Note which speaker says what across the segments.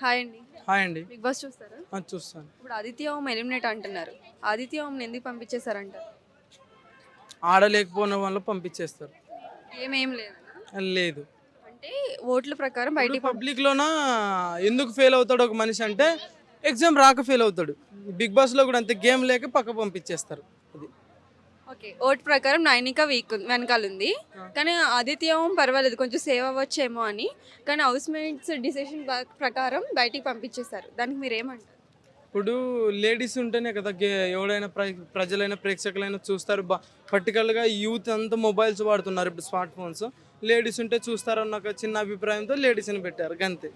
Speaker 1: Hi అండి.
Speaker 2: Hi అండి.
Speaker 1: Big boss చూస్తారా?
Speaker 2: చూస్తాను.
Speaker 1: ఇప్పుడు ఆదిత్య ఓం ఎలిమినేట్ అంటున్నారు. ఆదిత్య ఓంని ఎందుకు పంపించేశారంట?
Speaker 2: ఆడలేకపోయిన వాళ్ళు పంపించేస్తారు.
Speaker 1: ఏమేం లేదు
Speaker 2: లేదు.
Speaker 1: అంటే ఓట్ల ప్రకారం బయటికి
Speaker 2: పబ్లిక్లోన ఎందుకు ఫెయిల్ అవుతాడు ఒక మనిషి అంటే ఎగ్జామ్ రాక ఫెయిల్ అవుతాడు. బిగ్ బాస్లో కూడా అంతే గేమ్ లేక పక్క పంపించేస్తారు.
Speaker 1: ఓకే ఓట్ ప్రకారం నైనిక వీక్ వెనకాల ఉంది కానీ ఆదిత్య పర్వాలేదు కొంచెం సేవ్ అవ్వచ్చేమో అని. కానీ హౌస్ మేట్స్ డిసిషన్ ప్రకారం బయటికి పంపించేశారు. దానికి మీరు ఏమంటారు
Speaker 2: ఇప్పుడు లేడీస్ ఉంటేనే కదా గే ఎవడైనా ప్ర ప్రజలైనా ప్రేక్షకులైనా చూస్తారు. బా పర్టికులర్గా యూత్ అంతా మొబైల్స్ వాడుతున్నారు ఇప్పుడు స్మార్ట్ ఫోన్స్. లేడీస్ ఉంటే చూస్తారన్న ఒక చిన్న అభిప్రాయంతో లేడీస్ని పెట్టారు. గంతే.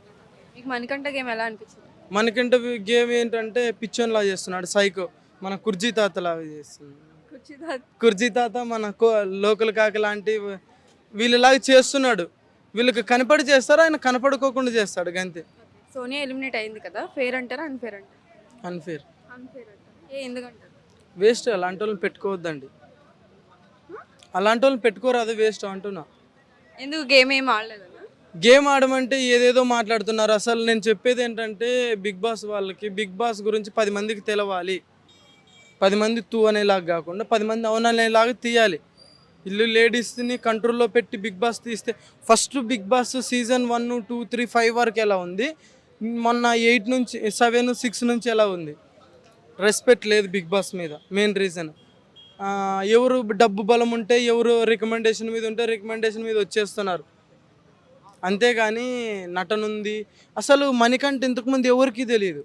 Speaker 1: మీకు మణికంఠ గేమ్ ఎలా అనిపించింది?
Speaker 2: మనకంటే గేమ్ ఏంటంటే పిచ్చోన్లా చేస్తున్నాడు. సైకో. మన కుర్జీ తాతలాగా చేస్తున్నాడు
Speaker 1: కూర్చుదా
Speaker 2: కుర్జీ తాత. మన లోకల్ కాకి లాంటి వీళ్ళలాగా చేస్తున్నాడు. వీళ్ళకి కనపడి చేస్తారు? ఆయన కనపడుకోకుండా చేస్తాడు గంతే.
Speaker 1: సోనియా ఎలిమినేట్ అయింది కదా ఫేర్ అంటారా అన్ఫేర్ అంటారా?
Speaker 2: అన్ఫేర్.
Speaker 1: అన్ఫేర్ ఏ ఎందుకంటారు?
Speaker 2: వేస్ట్ అలాంటి వాళ్ళని పెట్టుకోవద్దండి. అలాంటి వాళ్ళని పెట్టుకోరాదు వేస్ట్ అంటున్నా.
Speaker 1: ఎందుకు గేమ్ ఏం ఆడలేదన్నా
Speaker 2: గేమ్ ఆడమంటే ఏదేదో మాట్లాడుతున్నారు. అసలు నేను చెప్పేది ఏంటంటే బిగ్ బాస్ వాళ్ళకి బిగ్ బాస్ గురించి పది మందికి తెలవాలి. పది మంది తూ అనేలాగా కాకుండా పది మంది అవుననేలాగా తీయాలి. ఇల్లు లేడీస్ని కంట్రోల్లో పెట్టి బిగ్ బాస్ తీస్తే first Bigg Boss season one two three five వరకు ఎలా ఉంది? మొన్న ఎయిట్ నుంచి సెవెన్ సిక్స్ నుంచి ఎలా ఉంది? రెస్పెక్ట్ లేదు బిగ్ బాస్ మీద మెయిన్ రీజన్. ఎవరు డబ్బు బలం ఉంటే ఎవరు రికమెండేషన్ మీద ఉంటే రికమెండేషన్ మీద వచ్చేస్తున్నారు. అంతేగాని నటనుంది. అసలు మణికంఠ ఇంతకుముందు ఎవరికీ తెలియదు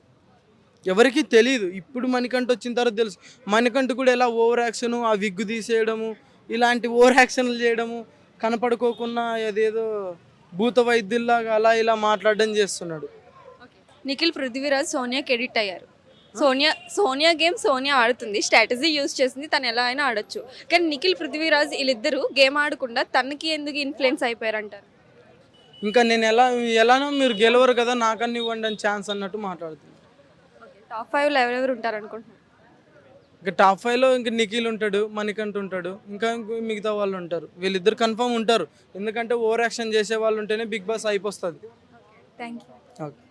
Speaker 2: ఎవరికీ తెలియదు ఇప్పుడు మణికంఠ వచ్చిన తర్వాత తెలుసు. మణికంఠ కూడా ఎలా ఓవర్ యాక్షన్ ఆ విగ్గు తీసేయడము ఇలాంటి ఓవర్ యాక్షన్లు చేయడము కనపడుకోకుండా అదేదో భూత వైద్యుల్లాగా అలా ఇలా మాట్లాడడం చేస్తున్నాడు.
Speaker 1: నిఖిల్ పృథ్వీరాజ్ సోనియాకి ఎడిట్ అయ్యారు. సోనియా సోనియా గేమ్ సోనియా ఆడుతుంది. స్ట్రాటజీ యూజ్ చేసింది తను ఎలా అయినా ఆడొచ్చు. కానీ నిఖిల్ పృథ్వీరాజ్ వీళ్ళిద్దరూ గేమ్ ఆడకుండా తనకి ఎందుకు ఇన్ఫ్లుయెన్స్ అయిపోయారంటారు?
Speaker 2: ఇంకా నేను ఎలా ఎలానో మీరు గెలవరు కదా నాకన్నా ఇవ్వండి అని ఛాన్స్ అన్నట్టు మాట్లాడుతున్నాను
Speaker 1: టాప్ ఫైవ్లో ఎవరెవరు ఉంటారు అనుకుంటున్నారు
Speaker 2: ఇంకా టాప్ ఫైవ్లో ఇంకా నిఖిల్ ఉంటాడు మణికంఠ ఉంటాడు ఇంకా ఇంకో మిగతా వాళ్ళు ఉంటారు. వీళ్ళిద్దరు కన్ఫర్మ్ ఉంటారు. ఎందుకంటే ఓవర్ యాక్షన్ చేసే వాళ్ళు ఉంటేనే బిగ్ బాస్ అయిపోతుంది
Speaker 1: థ్యాంక్ యూ
Speaker 2: ఓకే